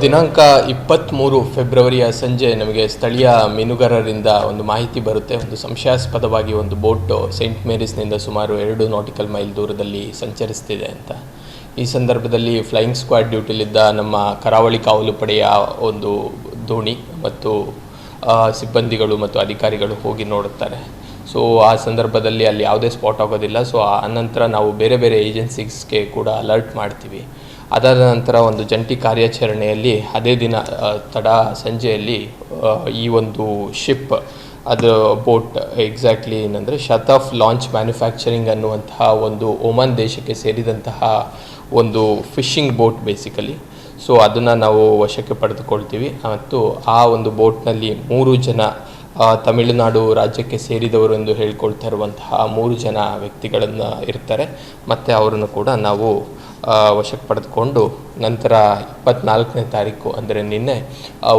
ದಿನಾಂಕ ಇಪ್ಪತ್ತ್ಮೂರು ಫೆಬ್ರವರಿಯ ಸಂಜೆ ನಮಗೆ ಸ್ಥಳೀಯ ಮೀನುಗಾರರಿಂದ ಒಂದು ಮಾಹಿತಿ ಬರುತ್ತೆ. ಒಂದು ಸಂಶಯಾಸ್ಪದವಾಗಿ ಒಂದು ಬೋಟ್ ಸೈಂಟ್ ಮೇರೀಸ್ನಿಂದ ಸುಮಾರು ಎರಡು ನಾಟಿಕಲ್ ಮೈಲ್ ದೂರದಲ್ಲಿ ಸಂಚರಿಸ್ತಿದೆ ಅಂತ. ಈ ಸಂದರ್ಭದಲ್ಲಿ ಫ್ಲೈಯಿಂಗ್ ಸ್ಕ್ವಾಡ್ ಡ್ಯೂಟಿಲಿದ್ದ ನಮ್ಮ ಕರಾವಳಿ ಕಾವಲು ಪಡೆಯ ಒಂದು ದೋಣಿ ಮತ್ತು ಸಿಬ್ಬಂದಿಗಳು ಮತ್ತು ಅಧಿಕಾರಿಗಳು ಹೋಗಿ ನೋಡುತ್ತಾರೆ. ಸೊ, ಆ ಸಂದರ್ಭದಲ್ಲಿ ಅಲ್ಲಿ ಯಾವುದೇ ಸ್ಪಾಟ್ ಆಗೋದಿಲ್ಲ. ಸೊ, ಆ ನಂತರ ನಾವು ಬೇರೆ ಬೇರೆ ಏಜೆನ್ಸೀಸ್ಗೆ ಕೂಡ ಅಲರ್ಟ್ ಮಾಡ್ತೀವಿ. ಅದಾದ ನಂತರ ಒಂದು ಜಂಟಿ ಕಾರ್ಯಾಚರಣೆಯಲ್ಲಿ ಅದೇ ದಿನ ತಡ ಸಂಜೆಯಲ್ಲಿ ಈ ಒಂದು ಶಿಪ್ ಅದು ಬೋಟ್ ಎಕ್ಸಾಕ್ಟ್ಲಿ ಏನಂದರೆ ಶತಾಫ್ ಲಾಂಚ್ ಮ್ಯಾನುಫ್ಯಾಕ್ಚರಿಂಗ್ ಅನ್ನುವಂತಹ ಒಂದು ಒಮನ್ ದೇಶಕ್ಕೆ ಸೇರಿದಂತಹ ಒಂದು ಫಿಶಿಂಗ್ ಬೋಟ್ ಬೇಸಿಕಲಿ ಸೊ ಅದನ್ನು ನಾವು ವಶಕ್ಕೆ ಪಡೆದುಕೊಳ್ತೀವಿ. ಮತ್ತು ಆ ಒಂದು ಬೋಟ್ನಲ್ಲಿ ಮೂರು ಜನ ತಮಿಳುನಾಡು ರಾಜ್ಯಕ್ಕೆ ಸೇರಿದವರು ಎಂದು ಹೇಳ್ಕೊಳ್ತಾ ಇರುವಂತಹ ಮೂರು ಜನ ವ್ಯಕ್ತಿಗಳನ್ನು ಇರ್ತಾರೆ. ಮತ್ತು ಅವರನ್ನು ಕೂಡ ನಾವು ವಶಕ್ಕೆ ಪಡೆದುಕೊಂಡು ನಂತರ ಇಪ್ಪತ್ನಾಲ್ಕನೇ ತಾರೀಕು ಅಂದರೆ ನಿನ್ನೆ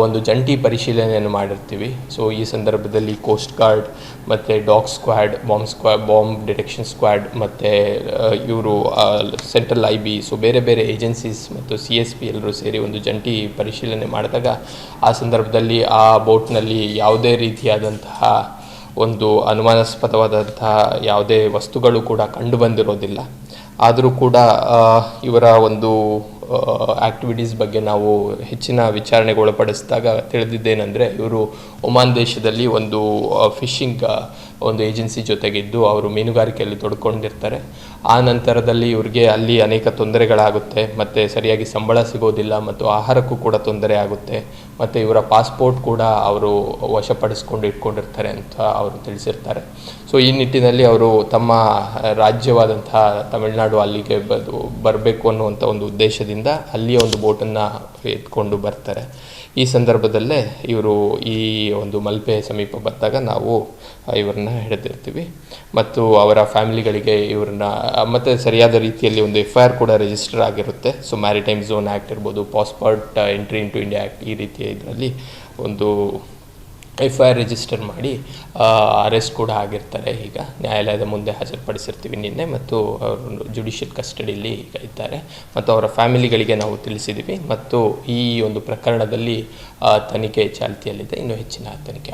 ಒಂದು ಜಂಟಿ ಪರಿಶೀಲನೆಯನ್ನು ಮಾಡಿರ್ತೀವಿ. ಸೊ ಈ ಸಂದರ್ಭದಲ್ಲಿ ಕೋಸ್ಟ್ ಗಾರ್ಡ್ ಮತ್ತು dog squad bomb ಸ್ಕ್ವಾ bomb detection squad ಮತ್ತು ಇವರು ಸೆಂಟ್ರಲ್ ಐ ಬಿ ಸೊ ಬೇರೆ ಬೇರೆ ಏಜೆನ್ಸೀಸ್ ಮತ್ತು ಸಿ ಎಸ್ ಪಿ ಎಲ್ಲರೂ ಸೇರಿ ಒಂದು ಜಂಟಿ ಪರಿಶೀಲನೆ ಮಾಡಿದಾಗ ಆ ಸಂದರ್ಭದಲ್ಲಿ ಆ ಬೋಟ್ನಲ್ಲಿ ಯಾವುದೇ ರೀತಿಯಾದಂತಹ ಒಂದು ಅನುಮಾನಾಸ್ಪದವಾದಂತಹ ಯಾವುದೇ ವಸ್ತುಗಳು ಕೂಡ ಕಂಡು ಬಂದಿರೋದಿಲ್ಲ. ಆದರೂ ಕೂಡ ಇವರ ಒಂದು ಆ್ಯಕ್ಟಿವಿಟೀಸ್ ಬಗ್ಗೆ ನಾವು ಹೆಚ್ಚಿನ ವಿಚಾರಣೆಗೆ ಒಳಪಡಿಸಿದಾಗ ತಿಳಿದಿದ್ದೇನೆಂದರೆ, ಇವರು ಒಮಾನ್ ದೇಶದಲ್ಲಿ ಒಂದು ಫಿಶಿಂಗ್ ಒಂದು ಏಜೆನ್ಸಿ ಜೊತೆಗಿದ್ದು ಅವರು ಮೀನುಗಾರಿಕೆಯಲ್ಲಿ ತೊಡ್ಕೊಂಡಿರ್ತಾರೆ. ಆ ನಂತರದಲ್ಲಿ ಇವ್ರಿಗೆ ಅಲ್ಲಿ ಅನೇಕ ತೊಂದರೆಗಳಾಗುತ್ತೆ. ಮತ್ತು ಸರಿಯಾಗಿ ಸಂಬಳ ಸಿಗೋದಿಲ್ಲ ಮತ್ತು ಆಹಾರಕ್ಕೂ ಕೂಡ ತೊಂದರೆ ಆಗುತ್ತೆ. ಮತ್ತು ಇವರ ಪಾಸ್ಪೋರ್ಟ್ ಕೂಡ ಅವರು ವಶಪಡಿಸ್ಕೊಂಡು ಇಟ್ಕೊಂಡಿರ್ತಾರೆ ಅಂತ ಅವರು ತಿಳಿಸಿರ್ತಾರೆ. ಸೊ ಈ ನಿಟ್ಟಿನಲ್ಲಿ ಅವರು ತಮ್ಮ ರಾಜ್ಯವಾದಂತಹ ತಮಿಳುನಾಡು ಅಲ್ಲಿಗೆ ಬರಬೇಕು ಅನ್ನುವಂಥ ಒಂದು ಉದ್ದೇಶದಿಂದ ಅಲ್ಲಿಯ ಒಂದು ಬೋಟನ್ನು ಎತ್ಕೊಂಡು ಬರ್ತಾರೆ. ಈ ಸಂದರ್ಭದಲ್ಲೇ ಇವರು ಈ ಒಂದು ಮಲ್ಪೆ ಸಮೀಪ ಬಂದಾಗ ನಾವು ಇವರನ್ನ ಹಿಡಿದಿರ್ತೀವಿ. ಮತ್ತು ಅವರ ಫ್ಯಾಮಿಲಿಗಳಿಗೆ ಇವ್ರನ್ನ, ಮತ್ತು ಸರಿಯಾದ ರೀತಿಯಲ್ಲಿ ಒಂದು ಎಫ್ ಐ ಆರ್ ಕೂಡ ರಿಜಿಸ್ಟರ್ ಆಗಿರುತ್ತೆ. ಸೊ ಮ್ಯಾರಿಟೈಮ್ ಝೋನ್ ಆ್ಯಕ್ಟ್ ಇರ್ಬೋದು passport entry into India act ಈ ರೀತಿಯ ಇದರಲ್ಲಿ ಒಂದು ಎಫ್ ಐ ಆರ್ ರಿಜಿಸ್ಟರ್ ಮಾಡಿ ಅರೆಸ್ಟ್ ಕೂಡ ಆಗಿರ್ತಾರೆ ಈಗ. ನ್ಯಾಯಾಲಯದ ಮುಂದೆ ಹಾಜರುಪಡಿಸಿರ್ತೀವಿ ನಿನ್ನೆ ಮತ್ತು ಅವರು ಜುಡಿಷಿಯಲ್ ಕಸ್ಟಡಿಯಲ್ಲಿ ಈಗ ಇದ್ದಾರೆ. ಮತ್ತು ಅವರ ಫ್ಯಾಮಿಲಿಗಳಿಗೆ ನಾವು ತಿಳಿಸಿದ್ದೀವಿ. ಮತ್ತು ಈ ಒಂದು ಪ್ರಕರಣದಲ್ಲಿ ತನಿಖೆ ಚಾಲ್ತಿಯಲ್ಲಿದೆ. ಇನ್ನೂ ಹೆಚ್ಚಿನ ತನಿಖೆ